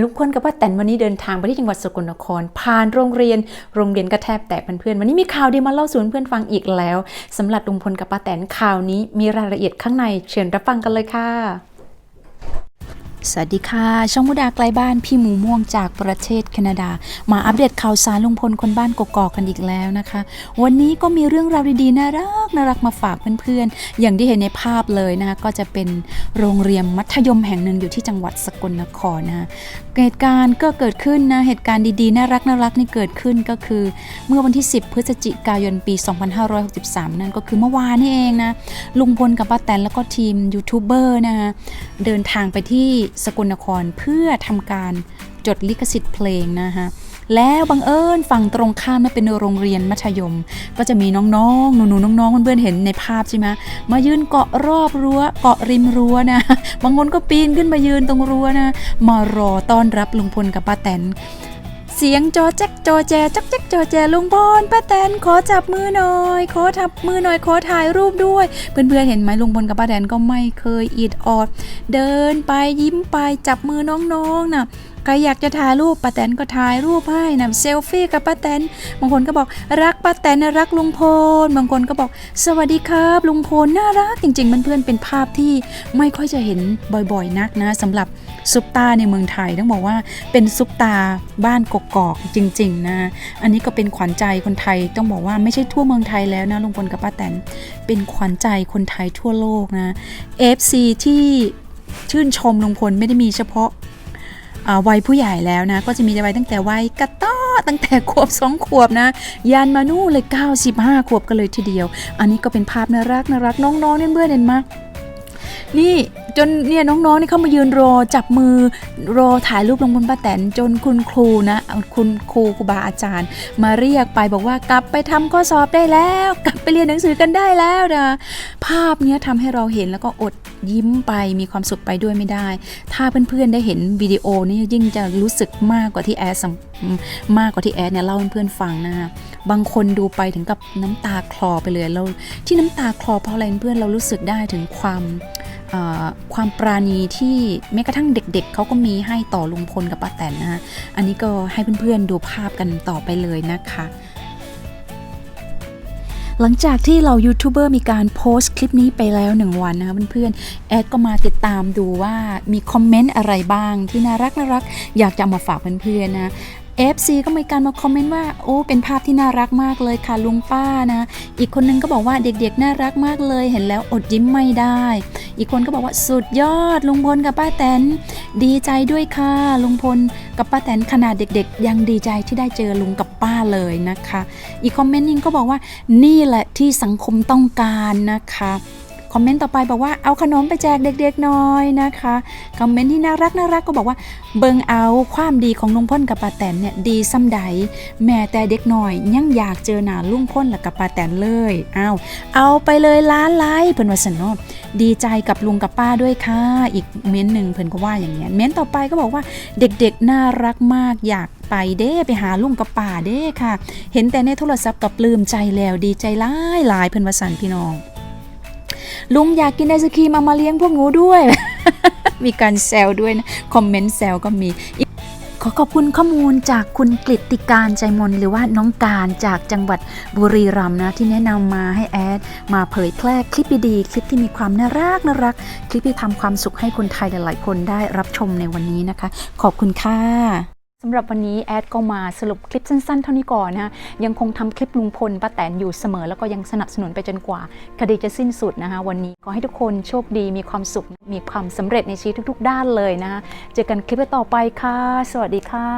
ลุงพลกับป้าแตนวันนี้เดินทางไปที่จังหวัดสกลนคร ผ่านโรงเรียน โรงเรียนก็แทบแตกเพื่อนๆวันนี้มีข่าวดีมาเล่าสู่เพื่อนฟังอีกแล้วสำหรับลุงพลกับป้าแตนข่าวนี้มีรายละเอียดข้างในเชิญรับฟังกันเลยค่ะ สวัสดีค่ะ ช่องมุดาไกลบ้านพี่หมูม่วงจากประเทศแคนาดา มาอัปเดตข่าวสารลุงพลคนบ้านกกอกกันอีกแล้วนะคะ วันนี้ก็มีเรื่องราวดีๆน่ารักน่ารักมาฝากเพื่อนๆ อย่างที่เห็นในภาพเลยนะคะก็จะเป็นโรงเรียนมัธยมแห่งหนึ่งอยู่ที่จังหวัดสกลนครนะคะเหตุการณ์ก็เกิดขึ้นนะเหตุการณ์ดีๆน่ารักน่ารักนี่เกิดขึ้นก็คือ เมื่อวันที่ 10 พฤศจิกายนปี 2563 นั่นก็คือเมื่อวานนี่เองนะลุงพลกับป้าแตนแล้วก็ทีมยูทูบเบอร์นะคะเดินทางไปที่สกลนครเพื่อทำการจดลิขสิทธิ์เพลงนะคะแล้วบังเอิญฝั่งตรงข้ามนั่นเป็นโรงเรียนมัธยม ก็จะมีน้องๆ หนูๆ น้องๆ เพื่อนๆ เห็นในภาพใช่ไหมมายืนเกาะรอบรั้ว เกาะริมรั้วนะ บางคนก็ปีนขึ้นมายืนตรงรั้วนะ มารอต้อนรับลุงพลกับป้าแตน เสียงจอแจ๊กจอแจจักแจ๊กจอแจลุงพลป้าแตนขอจับมือหน่อย ขอทับมือหน่อยขอถ่ายรูปด้วย เพื่อนๆเห็นไหมลุงพลกับป้าแตนก็ไม่เคยอิดออด เดินไปยิ้มไปจับมือน้องๆน่ะ ใครอยากจะถ่ายรูปป้าแตนก็ถ่ายรูปให้นะเซลฟี่กับป้าแตนบางคนก็บอกรักป้าแตนรักลุงพลบางคนก็บอก สวัสดีครับ ลุงพลน่ารักจริงๆเพื่อนๆเป็นภาพที่ไม่ค่อยจะเห็นบ่อยๆนักนะสำหรับซุปตาในเมืองไทยต้องบอกว่าเป็นซุปตาบ้านกกอกจริงๆนะอันนี้ก็เป็นขวัญใจคนไทยต้องบอกว่าไม่ใช่ทั่วเมืองไทยแล้วนะลุงพลกับป้าแตนเป็นขวัญใจคนไทยทั่วโลกนะ FC ที่ชื่นชมลุงพลไม่ได้มีเฉพาะ วัยผู้ใหญ่แล้วนะ ก็จะมีวัยตั้งแต่วัยกระต้อตั้งแต่ขวบสองขวบนะยันมานู่เลย 95 ขวบกันเลยทีเดียว อันนี้ก็เป็นภาพน่ารักน่ารักน้องๆเนี่ยเพื่อนๆเห็นไหม นี่จนเนี่ยน้องๆนี่เข้ามายืนรอจับมือรอถ่ายรูปลงบนป้าแตนจนคุณครูนะคุณครูครูบาอาจารย์ มาเรียกไปบอกว่ากลับไปทำข้อสอบได้แล้ว กลับไปเรียนหนังสือกันได้แล้วนะภาพเนี้ยทำให้เราเห็นแล้วก็อดยิ้มไปมีความสุขไปด้วยไม่ได้ ถ้าเพื่อนๆได้เห็นวิดีโอนี้ยิ่งจะรู้สึกมากกว่าที่แอดสัมมากกว่าที่แอดเนี่ยเล่าให้เพื่อนๆฟังนะคะบางคนดูไปถึงกับน้ำตาคลอไปเลยเราที่น้ำตาคลอเพราะอะไรเพื่อนๆเรารู้สึกได้ถึงความ ความปราณีที่แม้กระทั่งเด็กๆเขาก็มีให้ต่อลุงพลกับป้าแตนนะคะอันนี้ก็ให้เพื่อนๆดูภาพกันต่อไปเลยนะคะหลังจากที่เรายูทูบเบอร์มีการโพสต์คลิปนี้ไปแล้วหนึ่งวันนะคะเพื่อนๆ แอดก็มาติดตามดูว่ามีคอมเมนต์อะไรบ้างที่น่ารักน่ารักอยากจะมาฝากเพื่อนๆนะ FC ก็มีการมาคอมเมนต์ว่าโอ้เป็นภาพที่น่ารักมากเลยค่ะลุงป้านะ อีกคนนึงก็บอกว่าเด็กๆน่ารักมากเลยเห็นแล้วอดยิ้มไม่ได้ อีกคนก็บอกว่าสุดยอดลุงพลกับป้าแตนดีใจด้วยค่ะลุงพลกับป้าแตนขนาดเด็กๆ ยังดีใจที่ได้เจอลุงกับป้าเลยนะคะ อีกคอมเมนต์นึงก็บอกว่านี่แหละที่สังคมต้องการนะคะ คอมเมนต์ต่อไปบอกว่าเอาขนมไปแจกเด็กๆหน่อยนะคะคอมเมนต์ที่น่ารักน่ารักก็บอกว่า เบิงเอาความดีของลุงพ่นกับป้าแตนเนี่ยดีซ้ำใดแม่แต่เด็กหน่อยยังอยากเจอหน้าลุงพ่นและกับป้าแตนเลยเอาเอาไปเลยล้านไลค์เพิ่นว่าสนอดีใจกับลุงกับป้าด้วยค่ะอีกเม้นต์หนึ่งเพิ่นก็ว่าอย่างเงี้ยเม้นต่อไปก็บอกว่าเด็กๆน่ารักมากอยากไปเด้ไปหาลุงกับป้าเด้ค่ะ เห็นแต่ในโทรศัพท์กับปลื้มใจแล้วดีใจหลายหลายเพิ่นว่าสันพี่น้อง ลุงอยากกินไอศครีมเอามาเลี้ยงพวกหนูด้วย มีการแซวด้วยนะคอมเมนต์แซวก็มีขอขอบคุณข้อมูลจากคุณกฤติการใจมนหรือว่าน้องการจากจังหวัดบุรีรัมย์นะที่แนะนำมาให้แอด มาเผยแพร่คลิปดีๆคลิปที่มีความน่ารักน่ารัก คลิปที่ทำความสุขให้คนไทยหลายๆ คนได้รับชมในวันนี้นะคะ ขอบคุณค่ะ สำหรับวันนี้แอดก็มาสรุปคลิปสั้นๆ เท่านี้ก่อนนะยังคงทำคลิปลุงพลป้าแตนอยู่เสมอ แล้วก็ยังสนับสนุนไปจนกว่าคดีจะสิ้นสุดนะคะ วันนี้ขอให้ทุกคนโชคดีมีความสุข มีความสำเร็จในชีวิตทุก ๆ ด้านเลยนะคะเจอกันคลิปต่อไปค่ะ สวัสดีค่ะ